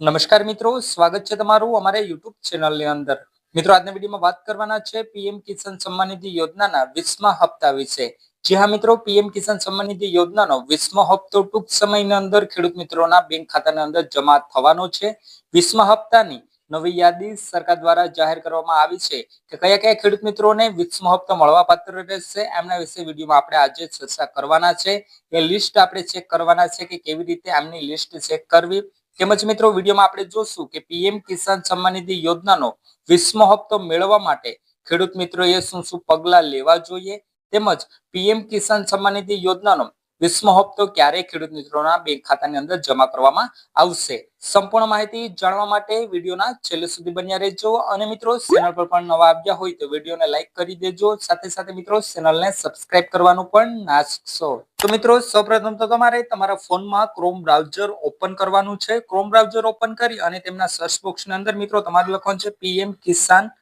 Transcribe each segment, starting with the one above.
નમસ્કાર મિત્રો, સ્વાગત છે તમારું અમારા યુટ્યુબ ચેનલની અંદર. મિત્રો, આજના વિડીયોમાં વાત કરવાના છે પીએમ કિસાન સન્માન નિધિ યોજનાના વીસમા હપ્તા વિશે. જી હા મિત્રો, પીએમ કિસાન સન્માન નિધિ યોજનાનો વીસમો હપ્તો ટૂંક સમયની અંદર ખેડૂત મિત્રોના બેંક ખાતાની અંદર જમા થવાનો છે. વીસમા હપ્તાની નવી યાદી સરકાર દ્વારા જાહેર કરવામાં આવી છે કે કયા કયા ખેડૂત મિત્રોને વીસમો હપ્તો મળવા પાત્ર રહેશે એમના વિશે વિડીયોમાં આપણે આજે ચર્ચા કરવાના છે. એ લિસ્ટ આપણે ચેક કરવાના છે કે કેવી રીતે એમની લિસ્ટ ચેક કરવી. તેમજ મિત્રો વિડીયોમાં આપણે જોશું કે પીએમ કિસાન સન્માન નિધિ યોજનાનો વીસમો હપ્તો મેળવવા માટે ખેડૂત મિત્રોએ શું શું પગલાં લેવા જોઈએ? તેમજ પીએમ કિસાન સન્માન નિધિ યોજનાનો વીસમો હપ્તો ક્યારે ખેડૂત મિત્રોના બેંક ખાતાની અંદર જમા કરવામાં આવશે. સંપૂર્ણ માહિતી જાણવા માટે વિડીયોના છેલ્લે સુધી બન્યા રહેજો અને મિત્રો ચેનલ પર પણ નવા આવ્યા હોય તો વિડીયોને લાઈક કરી દેજો. સાથે સાથે મિત્રો ચેનલને સબસ્ક્રાઇબ કરવાનું પણ ના ચૂકશો તો મિત્રો સૌપ્રથમ તો તમારે તમારા ફોનમાં ક્રોમ બ્રાઉઝર ઓપન કરવાનું છે. ક્રોમ બ્રાઉઝર ઓપન કરી અને તેમના સર્ચ બોક્સની અંદર મિત્રો તમારે લખવાનું છે PM Kisan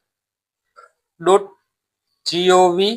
dot GOV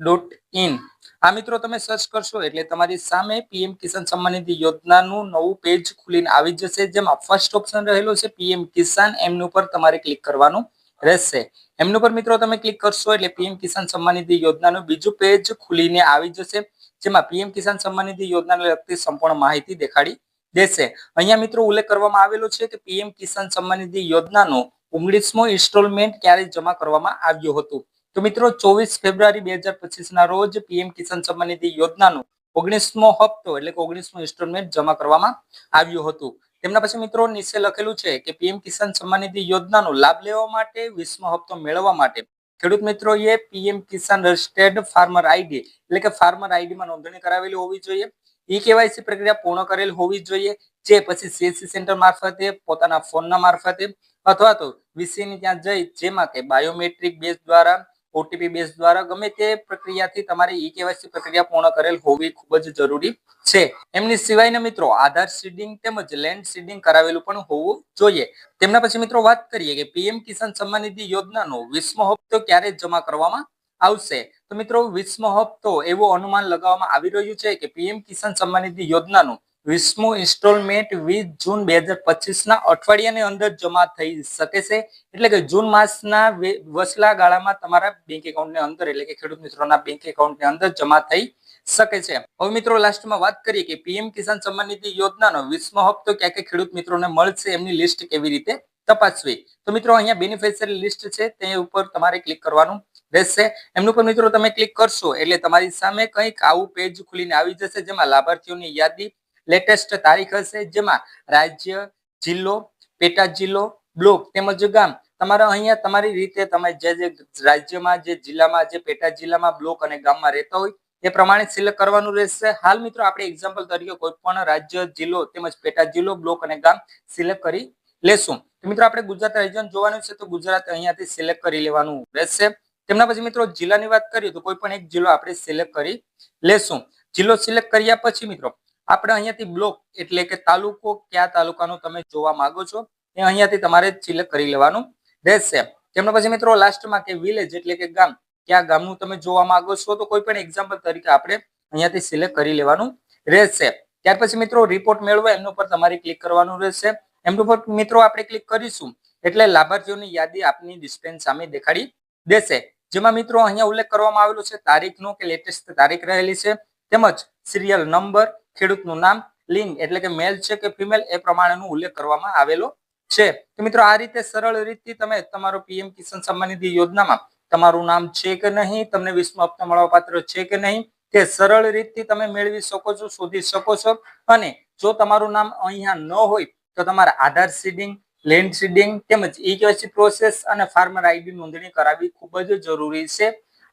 dot in. આ મિત્રો, તમે સર્ચ કરશો એટલે તમારી સામે પીએમ કિસાન સન્માન નિધિ યોજનાનું નવું પેજ ખુલીને આવી જશે, જેમાં ફર્સ્ટ ઓપ્શન રહેલો છે પીએમ કિસાન. એમનું પર તમારે ક્લિક કરવાનું રહેશે. એમનું પર મિત્રો તમે ક્લિક કરશો એટલે પીએમ કિસાન સન્માન નિધિ યોજનાનું બીજું પેજ ખુલીને આવી જશે, જેમાં પીએમ કિસાન સન્માન નિધિ યોજનાને લગતી સંપૂર્ણ માહિતી દેખાડી દેશે. અહીંયા મિત્રો ઉલ્લેખ કરવામાં આવેલો છે કે પીએમ કિસાન સન્માન નિધિ યોજનાનો ઓગણીસમો ઇન્સ્ટોલમેન્ટ ક્યારે જમા કરવામાં આવ્યું હતું? તો મિત્રો, ચોવીસ ફેબ્રુઆરી બે હજાર પચીસ ના રોજ પીએમ કિસાન સન્માન નિધિ યોજનાનો ઓગણીસમો હપ્તો એટલે કે ઓગણીસમો ઇન્સ્ટોલમેન્ટ જમા કરવામાં આવ્યું હતું. તેમના પછી મિત્રો, નીચે લખેલું છે કે પીએમ કિસાન સન્માન નિધિ યોજનાનો લાભ લેવા માટે વીસમો હપ્તો મેળવવા માટે ખેડૂત મિત્રોએ PM Kisan registered farmer ID એટલે કે ફાર્મર આઈડીમાં નોંધણી કરાવેલી હોવી જોઈએ. ઈ કેવાયસી પ્રક્રિયા પૂર્ણ કરેલ હોવી જોઈએ. જે પછી સીએસસી સેન્ટર મારફતે, પોતાના ફોનના મારફતે અથવા તો વીસીની ત્યાં જઈ, જેમાં કે બાયોમેટ્રિક બેઝ દ્વારા ઓટીપી બેઝ દ્વારા ગમે તે પ્રક્રિયાથી તમારી ઈ કેવાયસી પ્રક્રિયા પૂર્ણ કરેલ હોવી ખૂબ જ જરૂરી છે. એમની સિવાયના મિત્રો આધાર સીડિંગ તેમજ લેન્ડ સીડિંગ કરાવેલું પણ હોવું જોઈએ. તેમના પછી મિત્રો વાત કરીએ કે પીએમ કિસાન સન્માન નિધિ યોજનાનો વીસમો હપ્તો ક્યારે જમા કરવામાં આવશે? તો મિત્રો વીસમો હપ્તો એવું અનુમાન લગાવવામાં આવી રહ્યું છે કે પીએમ કિસાન સન્માન નિધિ યોજનાનું વીસમું ઇન્સ્ટોલમેન્ટ વીસ જૂન બે હજાર પચીસ ના અઠવાડિયાની અંદર જમા થઈ શકે છે. એટલે કે જૂન માસના વે- વચલા ગાળામાં તમારા બેંક એકાઉન્ટની અંદર, એટલે કે ખેડૂત મિત્રોના બેંક એકાઉન્ટની અંદર જમા થઈ શકે છે. હવે મિત્રો લાસ્ટમાં વાત કરીએ કે પીએમ કિસાન સન્માન નિધિ યોજનાનો વીસમો હપ્તો ક્યાં ક્યાં ખેડૂત મિત્રોને મળશે એમની લિસ્ટ કેવી રીતે તપાસવી? તો મિત્રો, અહીંયા બેનિફિશિયરી લિસ્ટ છે, તે ઉપર તમારે ક્લિક કરવાનું રહેશે. એમનું ઉપર મિત્રો, તમે ક્લિક કરશો, એટલે તમારી સામે કંઈક આવું પેજ ખુલીને આવી જશે, જેમાં લાભાર્થીઓની યાદી લેટેસ્ટ તારીખ હશે જેમાં રાજ્ય, જિલ્લો, પેટા જિલ્લો, બ્લોક તેમજ ગામ તમારા અહીંયા તમારી રીતે તમે જે જે રાજ્યમાં, જે જિલ્લામાં, જે પેટા જિલ્લામાં, બ્લોક અને ગામમાં રહેતા હોય એ પ્રમાણે સિલેક્ટ કરવાનું રહેશે. હાલ મિત્રો આપણે એક્ઝામ્પલ તરીકે કોઈ પણ રાજ્ય, જિલ્લો તેમજ પેટા જિલ્લો, બ્લોક અને ગામ સિલેક્ટ કરી લેશું. મિત્રો આપણે ગુજરાત રાજ્ય જોવાનું છે તો ગુજરાત અહીંયાથી સિલેક્ટ કરી લેવાનું રહેશે. તેમના પછી મિત્રો જિલ્લાની વાત કરીએ તો કોઈ પણ એક જિલ્લો આપણે સિલેક્ટ કરી લેશું. જિલ્લો સિલેક્ટ કર્યા પછી મિત્રો આપણે અહીંયાથી બ્લોક એટલે કે તાલુકો કયા તાલુકાનો તમે જોવા માંગો છો, એ અહીંયાથી તમારે સિલેક્ટ કરી લેવાનું રહેશે. તેમના પછી મિત્રો લાસ્ટમાં કે વિલેજ એટલે કે ગામ, કયા ગામનું તમે જોવા માંગો છો, તો કોઈ પણ એક્ઝામ્પલ તરીકે આપણે અહીંયાથી સિલેક્ટ કરી લેવાનું રહેશે. ત્યાર પછી મિત્રો રિપોર્ટ મેળવવા એમનું પર તમારે ક્લિક કરવાનું રહેશે. એમનું પર મિત્રો આપણે ક્લિક કરીશું, એટલે લાભાર્થીઓની યાદી આપની ડિસ્પ્લે સામે દેખાડી દેશે. જેમાં મિત્રો અહીંયા ઉલ્લેખ કરવામાં આવેલો છે તારીખનો કે લેટેસ્ટ તારીખ રહેલી છે તેમજ સિરિયલ નંબર ખેડૂતનું નામ, લિંગ એટલે કે મેલ છે કે ફિમેલ એ પ્રમાણેનો ઉલ્લેખ કરવામાં આવેલો છે. તો મિત્રો, આ રીતે સરળ રીતથી તમે તમારો પીએમ કિસાન સન્માન નિધિ યોજનામાં તમારું નામ છે કે નહીં, તમને વીસમો હપ્તા મળવા પાત્ર છે કે નહીં, તે સરળ રીતથી તમે મેળવી શકો છો, શોધી શકો છો. અને જો તમારું નામ અહીંયા ન હોય, તો તમારા આધાર સીડિંગ લેન્ડ સીડિંગ તેમજ ઈ કેવાયસી પ્રોસેસ અને ફાર્મર આઈડી નોંધણી કરાવવી ખૂબ જ જરૂરી છે.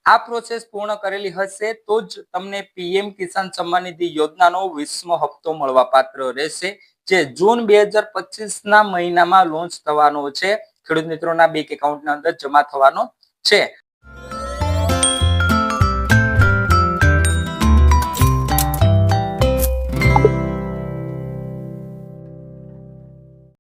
આ પ્રોસેસ પૂર્ણ કરેલી હશે તો જ તમને પીએમ કિસાન સન્માન નિધિ યોજનાનો વીસમો હપ્તો મળવા પાત્ર રહેશે, જે જૂન બે હજાર પચીસ ના મહિનામાં લોન્ચ થવાનો છે. ખેડૂત મિત્રોના બેંક એકાઉન્ટના અંદર જમા થવાનો છે.